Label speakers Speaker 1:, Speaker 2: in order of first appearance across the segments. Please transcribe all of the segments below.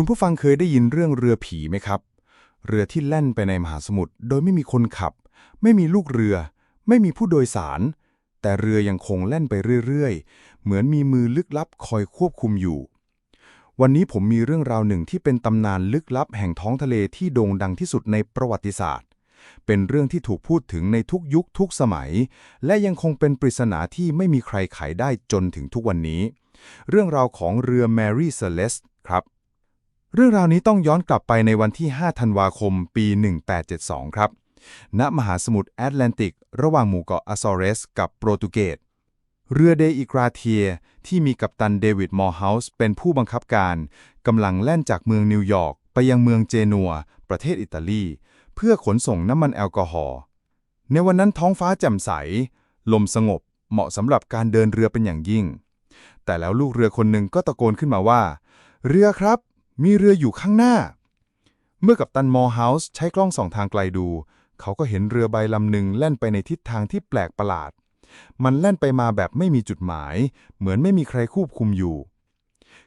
Speaker 1: คุณผู้ฟังเคยได้ยินเรื่องเรือผีไหมครับ เรือที่แล่นไปในมหาสมุทรโดยไม่มีคนขับ ไม่มีลูกเรือ ไม่มีผู้โดยสาร แต่เรือยังคงแล่นไปเรื่อยๆ เหมือนมีมือลึกลับคอยควบคุมอยู่ วันนี้ผมมีเรื่องราวหนึ่งที่เป็นตำนานลึกลับแห่งท้องทะเลที่โด่งดังที่สุดในประวัติศาสตร์ เป็นเรื่องที่ถูกพูดถึงในทุกยุคทุกสมัย และยังคงเป็นปริศนาที่ไม่มีใครไขได้จนถึงทุกวันนี้ เรื่องราวของเรือ Mary Celeste ครับ เรื่องราวนี้ต้องย้อนกลับไปในวันที่ 5 ธันวาคม ปี 1872 ครับ ณ มหาสมุทรแอตแลนติก ระหว่างหมู่เกาะอ z ซอเรส กับโปรตุเกส เรือเดอิกราเทีย ที่มีกัปตันเดวิดมอร์เฮาส์เป็นผู้บังคับการ กำลังแล่นจากเมืองนิวยอร์กไปยังเมืองเจนัว ประเทศอิตาลี เพื่อขนส่งน้ำมันแอลกอฮอล์ ในวันนั้นท้องฟ้าแจ่มใส ลมสงบ เหมาะสำหรับการเดินเรือเป็นอย่างยิ่ง แต่แล้วลูกเรือคนหนึ่งก็ตะโกนขึ้นมาว่า เรือครับ มีเรืออยู่ข้างหน้า เมื่อกับตันมอร์เฮาส์ใช้กล้องส่องทางไกลดู เขาก็เห็นเรือใบลำหนึ่งแล่นไปในทิศทางที่แปลกประหลาด มันแล่นไปมาแบบไม่มีจุดหมาย เหมือนไม่มีใครควบคุมอยู่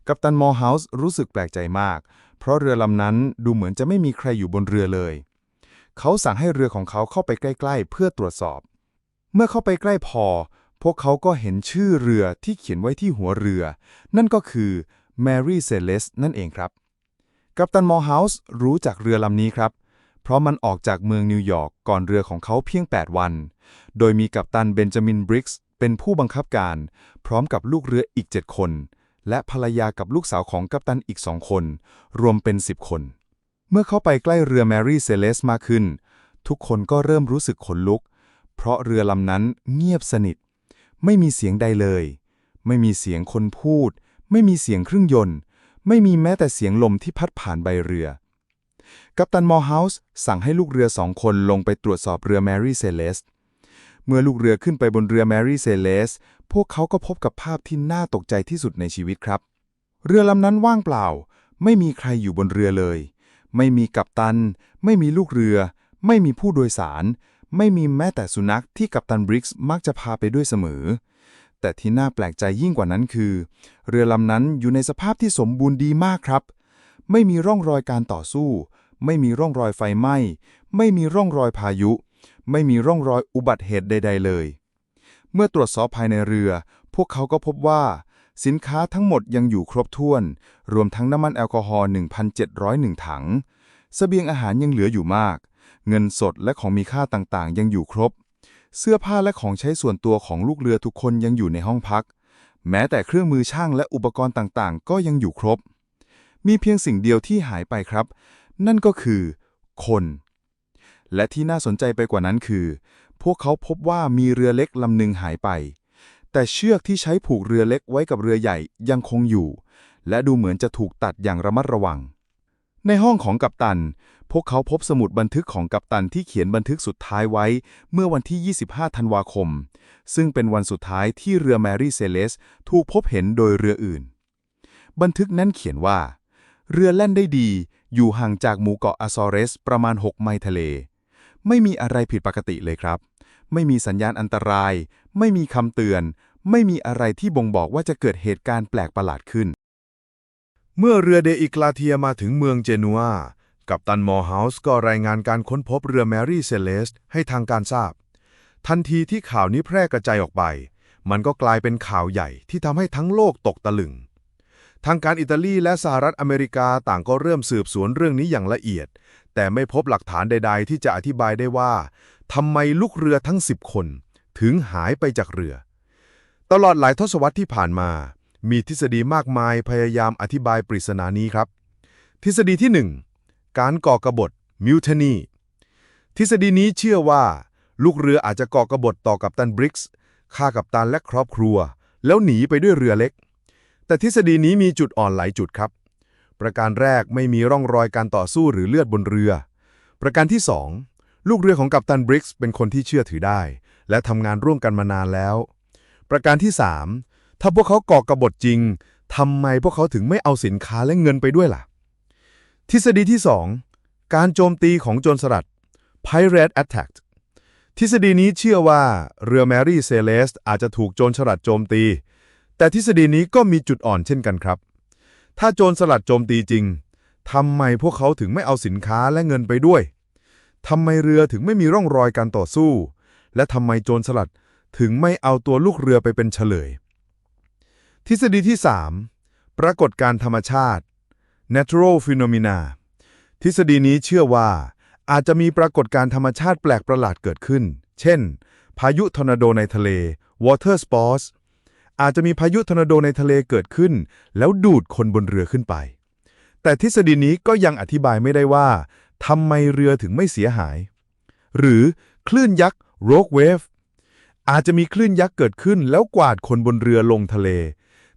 Speaker 1: กัปตันมอร์เฮาส์รู้สึกแปลกใจมาก เพราะเรือลำนั้นดูเหมือนจะไม่มีใครอยู่บนเรือเลย เขาสั่งให้เรือของเขาเข้าไปใกล้ ๆ เพื่อตรวจสอบ เมื่อเข้าไปใกล้พอ พวกเขาก็เห็นชื่อเรือที่เขียนไว้ที่หัวเรือ นั่นก็คือ Mary Celeste นั่นเองครับ กัปตันมอร์เฮาส์รู้จักเรือลำนี้ครับ เพราะมันออกจากเมืองนิวยอร์กก่อนเรือของเขาเพียง 8 วัน โดยมีกัปตันเบนจามินบริกส์เป็นผู้บังคับการ พร้อมกับลูกเรืออีก 7 คน และภรรยากับลูกสาวของกัปตันอีกสองคน รวมเป็น 10 คน เมื่อเข้าไปใกล้เรือ Mary Celeste มากขึ้น ทุกคนก็เริ่มรู้สึกขนลุก เพราะเรือลำนั้นเงียบสนิท ไม่มีเสียงใดเลย ไม่มีเสียงคนพูด ไม่มีเสียงเครื่องยนต์ ไม่มีแม้แต่เสียงลมที่พัดผ่านใบเรือ กัปตันมอร์เฮาส์สั่งให้ลูกเรือสองคนลงไปตรวจสอบเรือ Mary Celeste เมื่อลูกเรือขึ้นไปบนเรือ Mary Celeste พวกเขาก็พบกับภาพที่น่าตกใจที่สุดในชีวิตครับ เรือลำนั้นว่างเปล่า ไม่มีใครอยู่บนเรือเลย ไม่มีกัปตัน ไม่มีลูกเรือ ไม่มีผู้โดยสาร ไม่มีแม้แต่สุนัขที่กัปตันบริกส์มักจะพาไปด้วยเสมอ แต่ที่น่าแปลกใจยิ่งกว่านั้นคือ เรือลำนั้นอยู่ในสภาพที่สมบูรณ์ดีมากครับ ไม่มีร่องรอยการต่อสู้ ไม่มีร่องรอยไฟไหม้ ไม่มีร่องรอยพายุ ไม่มีร่องรอยอุบัติเหตุใด ๆ เลย เมื่อตรวจสอบภายในเรือ พวกเขาก็พบว่า สินค้าทั้งหมดยังอยู่ครบถ้วน รวมทั้งน้ำมันแอลกอฮอล์ 1,701 ถังเสบียงอาหารยังเหลืออยู่มาก เงินสดและของมีค่าต่างๆ ยังอยู่ครบ เสื้อผ้าและของใช้ส่วนตัวของลูกเรือทุกคนยังอยู่ในห้องพัก แม้แต่เครื่องมือช่างและอุปกรณ์ต่างๆ ก็ยังอยู่ครบ มีเพียงสิ่งเดียวที่หายไปครับ นั่นก็คือ คน และที่น่าสนใจไปกว่านั้นคือ พวกเขาพบว่ามีเรือเล็กลำหนึ่งหายไป แต่เชือกที่ใช้ผูกเรือเล็กไว้กับเรือใหญ่ยังคงอยู่ และดูเหมือนจะถูกตัดอย่างระมัดระวัง ในห้องของกัปตัน พวกเขาพบสมุดบันทึกของกัปตันที่เขียนบันทึกสุดท้ายไว้ เมื่อวันที่ 25 ธันวาคม ซึ่งเป็นวันสุดท้ายที่เรือ Mary Celeste ถูกพบเห็นโดยเรืออื่น บันทึกนั้นเขียนว่า เรือแล่นได้ดี อยู่ห่างจากหมู่เกาะอ z ซอเรส ประมาณ 6 ไมล์ทะเล ไม่มีอะไรผิดปกติเลยครับ ไม่มีสัญญาณอันตราย ไม่มีคำเตือน ไม่มีอะไรที่บ่งบอกว่าจะเกิดเหตุการณ์แปลกประหลาดขึ้น
Speaker 2: เมื่อเรือเดอิกลาเทียมาถึงเมืองเจนัว กัปตันมอร์เฮาส์ก็รายงานการค้นพบเรือแมรี่เซเลสให้ทางการทราบ ทันทีที่ข่าวนี้แพร่กระจายออกไป มันก็กลายเป็นข่าวใหญ่ที่ทำให้ทั้งโลกตกตะลึง ทางการอิตาลีและสหรัฐอเมริกาต่างก็เริ่มสืบสวนเรื่องนี้อย่างละเอียด แต่ไม่พบหลักฐานใด ๆ ที่จะอธิบายได้ว่าทำไมลูกเรือทั้ง 10 คน ถึงหายไปจากเรือ ตลอดหลายทศวรรษที่ผ่านมา มีทฤษฎีมากมายพยายามอธิบายปริศนานี้ครับ ทฤษฎีที่ 1 การก่อกรบฏ mutiny ทฤษฎีนี้เชื่อว่า ลูกเรืออาจจะก่อกรบฏต่อกัปตันบริกส์ฆ่ากัปตันและครอบครัว แล้วหนีไปด้วยเรือเล็ก แต่ทฤษฎีนี้มีจุดอ่อนหลายจุดครับ ประการแรกไม่มีร่องรอยการต่อสู้หรือเลือดบนเรือ ประการที่ 2 ลูกเรือของกัปตันบริกส์เป็นคนที่เชื่อถือได้ และทำงานร่วมกันมานานแล้ว ประการที่ 3 ถ้าพวกเขาก่อกบฏจริงทำไมพวกเขาถึงไม่เอาสินค้าและเงินไปด้วยล่ะ ทฤษฎีที่ 2 การโจมตีของโจรสลัด Pirate Attack ทฤษฎีนี้เชื่อว่าเรือ Mary Celeste อาจจะถูกโจรสลัดโจมตี แต่ทฤษฎีนี้ก็มีจุดอ่อนเช่นกันครับ ถ้าโจรสลัดโจมตีจริง
Speaker 1: ทำไมพวกเขาถึงไม่เอาสินค้าและเงินไปด้วยทำไมเรือถึงไม่มีร่องรอยการต่อสู้ และทำไมโจรสลัดถึงไม่เอาตัวลูกเรือไปเป็นเฉลย ทฤษฎีที่ 3 ปรากฏการธรรมชาติ natural phenomena ทฤษฎีนี้เชื่อว่า อาจจะมีปรากฏการธรรมชาติแปลกประหลาดเกิดขึ้น เช่น พายุทอร์นาโดในทะเล water sports อาจจะมีพายุทอร์นาโดในทะเลเกิดขึ้น แล้วดูดคนบนเรือขึ้นไป แต่ทฤษฎีนี้ก็ยังอธิบายไม่ได้ว่าทำไมเรือถึงไม่เสียหาย หรือคลื่นยักษ์ rogue wave อาจจะมีคลื่นยักษ์เกิดขึ้นแล้วกวาดคนบนเรือลงทะเล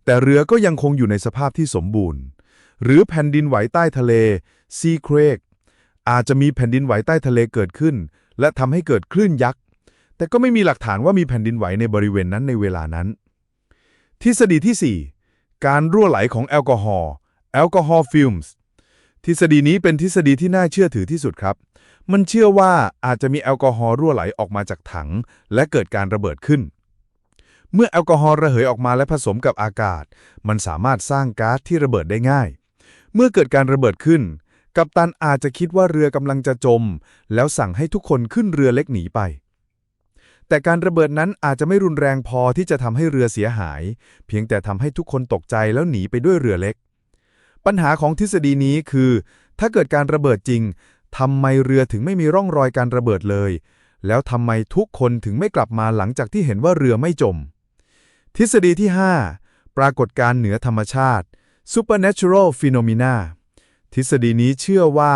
Speaker 1: แต่เรือก็ยังคงอยู่ในสภาพที่สมบูรณ์ หรือแผ่นดินไหวใต้ทะเล sea quake อาจจะมีแผ่นดินไหวใต้ทะเลเกิดขึ้น และทำให้เกิดคลื่นยักษ์ แต่ก็ไม่มีหลักฐานว่ามีแผ่นดินไหวในบริเวณนั้นในเวลานั้น ทฤษฎีที่ 4 การรั่วไหลของแอลกอฮอล์แอลกอฮอล์ฟิล์มส์ทฤษฎีนี้เป็นทฤษฎีที่น่าเชื่อถือที่สุดครับ มันเชื่อว่าอาจจะมีแอลกอฮอล์รั่วไหลออกมาจากถัง และเกิดการระเบิดขึ้น เมื่อแอลกอฮอล์ระเหยออกมาและผสมกับอากาศ มันสามารถสร้างก๊าซที่ระเบิดได้ง่าย เมื่อเกิดการระเบิดขึ้น กัปตันอาจจะคิดว่าเรือกำลังจะจม แล้วสั่งให้ทุกคนขึ้นเรือเล็กหนีไป แต่การระเบิดนั้นอาจจะไม่รุนแรงพอที่จะทำให้เรือเสียหาย เพียงแต่ทำให้ทุกคนตกใจแล้วหนีไปด้วยเรือเล็ก ปัญหาของทฤษฎีนี้คือ ถ้าเกิดการระเบิดจริงทำไมเรือถึงไม่มีร่องรอยการระเบิดเลย แล้วทำไมทุกคนถึงไม่กลับมาหลังจากที่เห็นว่าเรือไม่จม ทฤษฎีที่ 5 ปรากฏการณ์เหนือธรรมชาติ supernatural phenomena ทฤษฎีนี้เชื่อว่า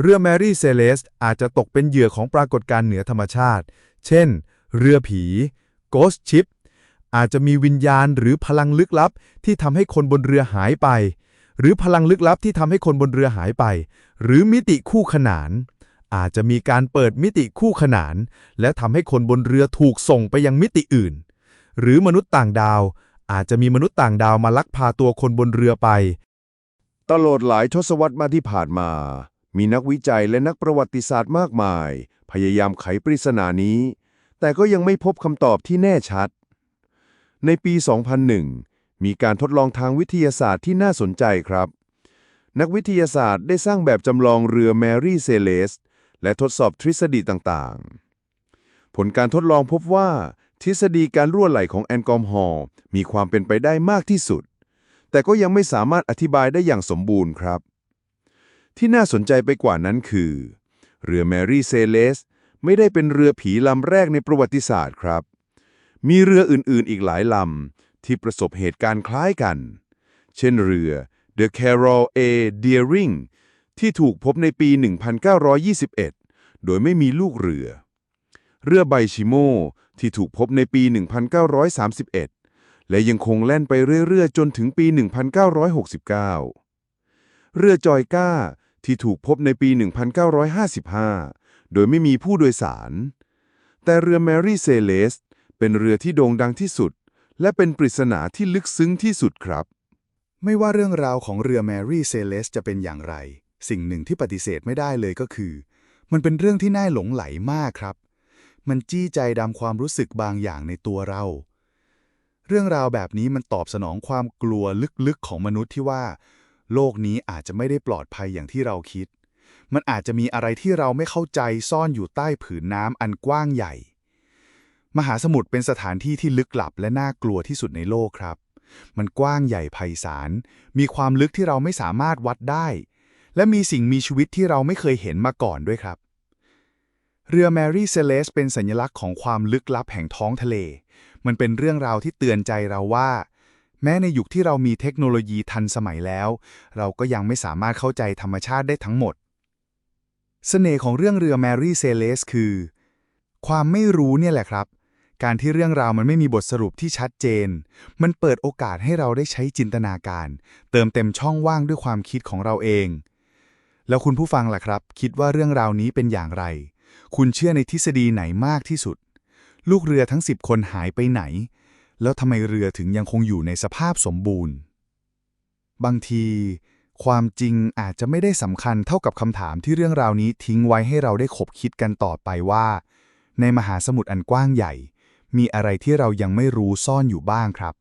Speaker 1: เรือแมรี่เซเลสอาจจะตกเป็นเหยื่อของปรากฏการณ์เหนือธรรมชาติ เช่น เรือผี ghost ship อาจจะมีวิญญาณหรือพลังลึกลับที่ทำให้คนบนเรือหายไป หรือพลังลึกลับที่ทำให้คนบนเรือหายไป หรือมิติคู่ขนาน อาจจะมีการเปิดมิติคู่ขนาน และทำให้คนบนเรือถูกส่งไปยังมิติอื่น หรือมนุษย์ต่างดาว อาจจะมีมนุษย์ต่างดาวมาลักพาตัวคนบนเรือไป
Speaker 2: ตลอดหลายทศวรรษมาที่ผ่านมา มีนักวิจัยและนักประวัติศาสตร์มากมาย พยายามไขปริศนานี้ แต่ก็ยังไม่พบคำตอบที่แน่ชัด ในปี 2001 มีการทดลองทางวิทยาศาสตร์ที่น่าสนใจครับ นักวิทยาศาสตร์ได้สร้างแบบจำลองเรือแมรี่เซเลสและทดสอบทฤษฎีต่างๆ ผลการทดลองพบว่า ทฤษฎีการรั่วไหลของแอลกอฮอล์มีความเป็นไปได้มากที่สุด แต่ก็ยังไม่สามารถอธิบายได้อย่างสมบูรณ์ครับ ที่น่าสนใจไปกว่านั้นคือ เรือแมรี่เซเลสไม่ได้เป็นเรือผีลำแรกในประวัติศาสตร์ครับ มีเรืออื่นๆอีกหลายลำ ที่ประสบเหตุการณ์คล้ายกัน เช่นเรือ The Carroll A. Deering ที่ถูกพบในปี 1921 โดยไม่มีลูกเรือ เรือไบชิโม ที่ถูกพบในปี 1931 และยังคงแล่นไปเรื่อยๆ จนถึงปี 1969 เรือจอยก้าที่ถูกพบในปี 1955 โดยไม่มีผู้โดยสาร แต่เรือแมรี่เซเลสเป็นเรือที่โด่งดังที่สุด และเป็นปริศนาที่ลึกซึ้งที่สุดครับ
Speaker 3: ไม่ว่าเรื่องราวของเรือแมรี่เซเลสจะเป็นอย่างไร สิ่งหนึ่งที่ปฏิเสธไม่ได้เลยก็คือ มันเป็นเรื่องที่น่าหลงไหลมากครับ มันจี้ใจดำความรู้สึกบางอย่างในตัวเรา เรื่องราวแบบนี้มันตอบสนองความกลัวลึกๆของมนุษย์ที่ว่า โลกนี้อาจจะไม่ได้ปลอดภัยอย่างที่เราคิด มันอาจจะมีอะไรที่เราไม่เข้าใจซ่อนอยู่ใต้ผืนน้ำอันกว้างใหญ่ มหาสมุทรเป็นสถานที่ที่ลึกลับและน่ากลัวที่สุดในโลกครับ มันกว้างใหญ่ไพศาล มีความลึกที่เราไม่สามารถวัดได้ และมีสิ่งมีชีวิตที่เราไม่เคยเห็นมาก่อนด้วยครับ เรือแมรี่เซเลสเป็นสัญลักษณ์ของความลึกลับแห่งท้องทะเล มันเป็นเรื่องราวที่เตือนใจเราว่า แม้ในยุคที่เรามีเทคโนโลยีทันสมัยแล้ว เราก็ยังไม่สามารถเข้าใจธรรมชาติได้ทั้งหมด เสน่ห์ของเรื่องเรือแมรี่เซเลสคือ ความไม่รู้เนี่ยแหละครับ การที่เรื่องราวมันไม่มีบทสรุปที่ชัดเจน มันเปิดโอกาสให้เราได้ใช้จินตนาการ เติมเต็มช่องว่างด้วยความคิดของเราเอง แล้วคุณผู้ฟังล่ะครับ คิดว่าเรื่องราวนี้เป็นอย่างไร คุณเชื่อในทฤษฎีไหนมากที่สุด ลูกเรือทั้ง 10 คนหายไปไหน แล้วทำไมเรือถึงยังคงอยู่ในสภาพสมบูรณ์ บางที ความจริงอาจจะไม่ได้สำคัญเท่ากับคำถามที่เรื่องราวนี้ทิ้งไว้ให้เราได้ขบคิดกันต่อไปว่า ในมหาสมุทรอันกว้างใหญ่ มีอะไรที่เรายังไม่รู้ซ่อนอยู่บ้างครับ